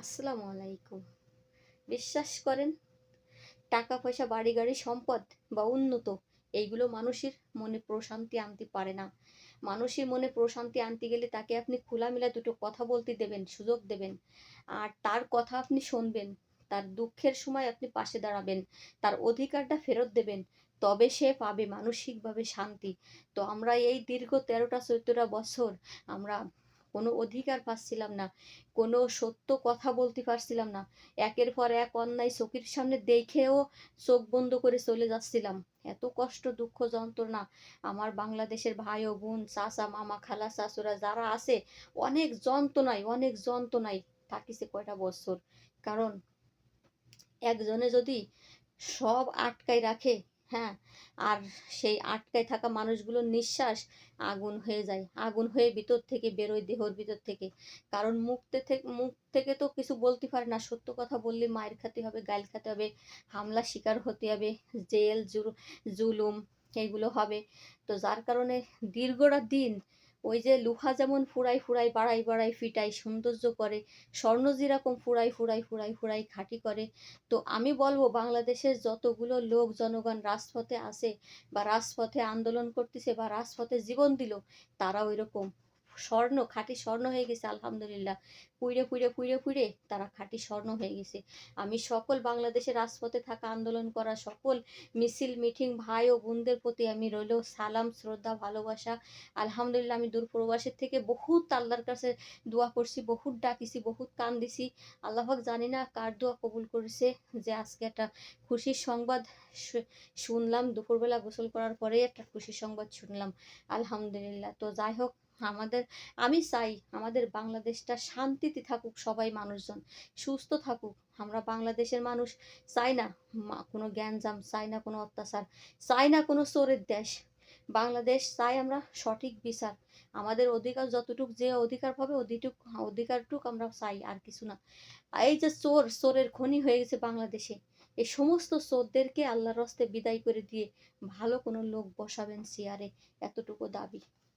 আসসালামু আলাইকুম। বিশ্বাস করেন টাকা পয়সা বাড়ি গাড়ি সম্পদ বা উন্নত, এইগুলো মানুষের মনে প্রশান্তি আনতে পারে না। মানুষের মনে প্রশান্তি আনতে গেলে তাকে আপনি খোলামেলা দুটো কথা বলতে দেবেন, সুযোগ দেবেন। আর তার কথা আপনি শুনবেন, তার দুঃখের সময় আপনি পাশে দাঁড়াবেন, তার অধিকারটা ফেরত দেবেন, তবে সে পাবে মানসিকভাবে শান্তি। তো আমরা এই দীর্ঘ তেরোটা চোদ্দটা বছর আমরা কোনো অধিকার পাচ্ছিলাম না, কোনো সত্য কথা বলতে পারছিলাম না। একের পর এক অন্যায় চোখের সামনে দেখেও চোখ বন্ধ করে চলে যাচ্ছিলাম। এত কষ্ট, দুঃখ, যন্ত্রণা, আমার বাংলাদেশের ভাই ও বোন, চাচা, মামা, খালা শাশুরা যারা আছে, অনেক যন্ত্রণায় অনেক যন্ত্রণায় থাকিছে কয়টা বছর। কারণ একজনে যদি সব আটকায় রাখে হ্যাঁ আর সেই আটকায় থাকা মানুষগুলোর নিঃশ্বাস আগুন হয়ে যায়। আগুন হয়ে ভিতর থেকে বেরোয়, দেহর ভিতর থেকে। কারণ মুখ থেকে মুখ থেকে তো কিছু বলতে পারে না। সত্য কথা বললে মায়ের খাতে হবে, গাইল খাতে হবে হামলা শিকার হতে হবে, জেল, জুলুম এইগুলো হবে। তো যার কারণে দীর্ঘটা দিন ওই যে লোহা যেমন ফুরাই ফুরাই, বাড়াই বাড়াই ফিটাই সৌন্দর্য করে, স্বর্ণ যেরকম ফুরাই ফুরাই ফুরাই ফুরাই খাঁটি করে। তো আমি বলব, বাংলাদেশের যতগুলো লোক, জনগণ রাজপথে আসে বা রাজপথে আন্দোলন করতেছে বা রাজপথে জীবন দিল তারা ওই রকম স্বর্ণ, খাঁটি স্বর্ণ হয়ে গেছে, আলহামদুলিল্লাহ। পুইরে পুইরে পুইরে পুইরে তারা খাঁটি স্বর্ণ হয়ে গেছে। আমি সকল বাংলাদেশের রাজপথে থাকা আন্দোলন করা সকল মিছিল, মিটিং, ভাই ও বোনদের প্রতি আমি রইল সালাম, শ্রদ্ধা, ভালোবাসা। আলহামদুলিল্লাহ আমি দূর প্রবাসের থেকে বহুত আল্লাহর কাছে দোয়া করছি, বহুত ডাকিছি, বহুত কান দিছি আল্লাহক জানি না কার দোয়া কবুল করেছে যে আজকে একটা খুশির সংবাদ শুনলাম, দুপুরবেলা গোসল করার পরেই একটা খুশির সংবাদ শুনলাম। আলহামদুলিল্লাহ। তো যাই হোক আমাদের, আমি চাই আমাদের বাংলাদেশটা শান্তিতে থাকুক সবাই মানুষজন, সুস্থ থাকুক। আমরা বাংলাদেশের মানুষ, চাই না কোনো জ্ঞানজাম চাই না কোনো অত্যাচার, চাই না কোনো চোরের দেশ। বাংলাদেশ চাই আমরা সঠিক বিচার। আমাদের অধিকার যতটুক যে অধিকার পাবে অধিটুক, অধিকারটুক আমরা চাই, আর কিছু না। এই যে চোর, চোরের খনি হয়ে গেছে বাংলাদেশে। এই সমস্ত চোরদেরকে আল্লাহর রস্তে বিদায় করে দিয়ে ভালো কোনো লোক বসাবেন চেয়ারে, এতটুকু দাবি।